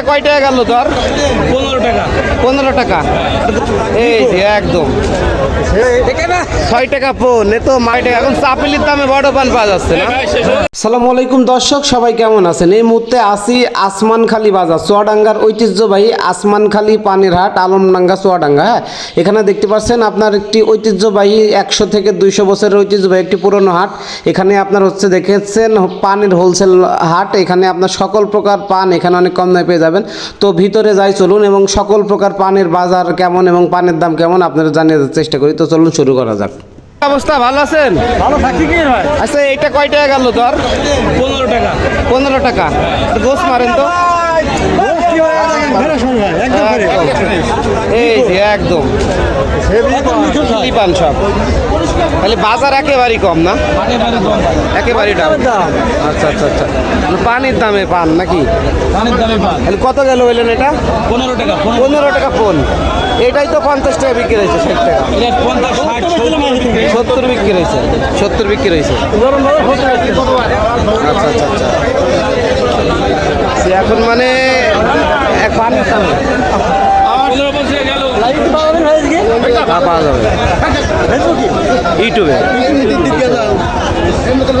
এইটা কয় টাকা গেল তোর পনেরো টাকা। এই যে একদম। ছয় টাকা পোন এ তো মাই টাকা। এখন চাপিলির দামে বড় পান পাওয়া যাচ্ছে না। সালামু আলাইকুম দর্শক, সবাই কেমন আছেন? এই মুহূর্তে আসি আসমানখালি বাজার, চুয়াডাঙ্গার ঐতিহ্যবাহী আসমানখালি পানির হাট আলমডাঙ্গা, চুয়াডাঙ্গা হ্যাঁ? এখানে দেখতে পাচ্ছেন আপনার একটি ঐতিহ্যবাহী একশো থেকে দুইশো বছরের ঐতিহ্যবাহী একটি পুরনো হাট। এখানে আপনার হচ্ছে দেখেছেন পানির হোলসেল হাট। এখানে আপনার সকল প্রকার পান এখানে অনেক কম দামে পেয়ে যাবেন। তো ভিতরে যাই চলুন এবং সকল প্রকার পানের বাজার কেমন এবং পানের দাম কেমন আপনারা জানিয়ে চেষ্টা করি। তো চলুন শুরু করা যাক। অবস্থা? ভালো আছেন? ভালো থাকি কি হয় আচ্ছা এটা কয় টাকা গেল তোর পনেরো টাকা। পনেরো টাকা। গোস মারেন তো। এই যে একদম। পান। সব তাহলে বাজার একেবারেই কম না? একেবারেই ডাউন আচ্ছা আচ্ছা আচ্ছা। পানির দামে পান নাকি? পানির দামে পান। তাহলে কত গেল হইলেন এটা? পনেরো টাকা পনেরো। টাকা ফোন এটাই তো পঞ্চাশ টাকা বিক্রি হয়েছে ষাট টাকা। সত্তর বিক্রি হয়েছে সত্তর বিক্রি হয়েছে। আচ্ছা আচ্ছা আচ্ছা। সে এখন মানে এক পানির পনেরো বছর গেল। পাওয়া যাবে ইউটিউবে।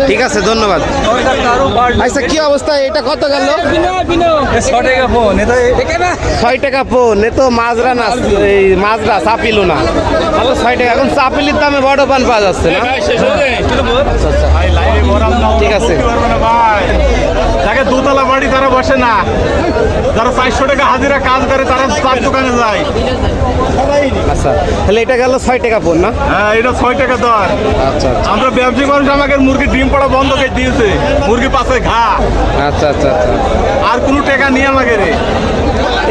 ঠিক আছে ধন্যবাদ। আচ্ছা কি অবস্থা? এটা কত গেল? ছয় টাকা ফোন এ তো মাজরা না এই মাজরা চাপিল না। তাহলে ছয় টাকা। এখন চাপিলির দামে বড় পান পাওয়া যাচ্ছে না? ঠিক আছে যাকে দোতলা বাড়ি তারা বসে না। যারা চারশো টাকা হাজিরা কাজ করে তারা চার দোকানে যায়। আচ্ছা তাহলে এটা গেল ছয় টাকা ফোন না হ্যাঁ এটা ছয় টাকা দর। আচ্ছা আচ্ছা। আমরা ব্যবসায়িক মানুষ আমাকে মুরগি ডিম পড়া বন্ধ করে দিয়েছে। মুরগি পাশে ঘা। আচ্ছা আচ্ছা আচ্ছা। আর কোনো টাকা নিয়ে আমাকে রে।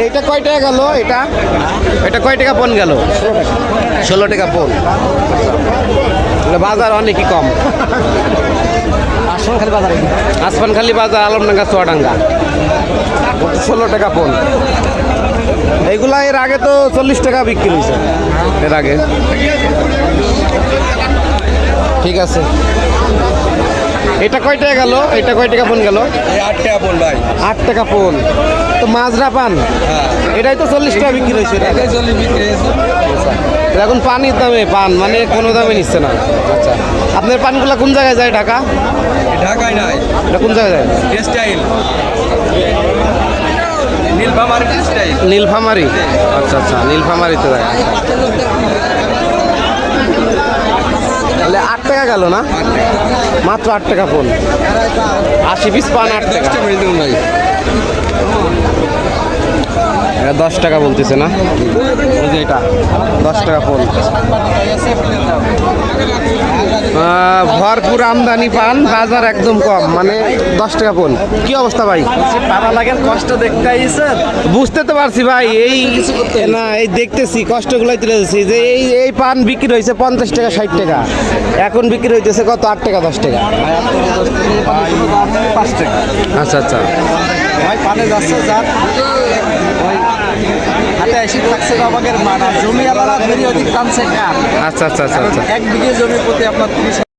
এটা কয় টাকা গেল এটা? এটা কয় টাকা পণ গেল? ষোলো টাকা। পন তাহলে বাজার অনেকই কম। খালি বাজারে আসমানখালি বাজার আলমডাঙ্গা চুয়াডাঙ্গা। ষোলো টাকা পন। এইগুলা এর আগে তো চল্লিশ টাকা বিক্রি হয়েছে। এর আগে। ঠিক আছে। এটা কয় টাকা গেল? এটা কয় টাকা পন গেল? আট টাকা ফোন ভাই। আট টাকা পন। তো মাজরা পান? এটাই তো চল্লিশ টাকা বিক্রি হয়েছে। চল্লিশ বিক্রি এখন পানির দামে পান মানে কোনো দামে নিচ্ছে না। আচ্ছা। আপনার পানগুলো কোন জায়গায় যায় ঢাকা? ঢাকায় নাই। এটা কোন জায়গায় যায়? নীলফামারি আচ্ছা আচ্ছা নীলফামারিতে যায়। তাহলে আট টাকা গেল না? মাত্র আট টাকা ফোন। আশি পিস পান আট টাকা। এটা দশ টাকা বলতেছে না? ওই যে এটা দশ টাকা ফোন ভরপুর আমদানি পান বাজার একদম কম মানে দশ টাকা ফোন কি অবস্থা ভাই? পাড়া লাগেন কষ্ট দেখতে আইসেন। বুঝতে তো পারছি ভাই এই না এই দেখতেছি কষ্টগুলোই তুলে দিচ্ছি যে এই এই পান বিক্রি হয়েছে পঞ্চাশ টাকা ষাট টাকা। এখন বিক্রি হইতেছে কত? আট টাকা দশ টাকা। আচ্ছা আচ্ছা। ভাই পানে যাচ্ছে যার এসে থাকছে আমাদের মানা। জমি আলাদা টানছে আচ্ছা আচ্ছা আচ্ছা আচ্ছা। এক বিঘে জমির প্রতি আপনার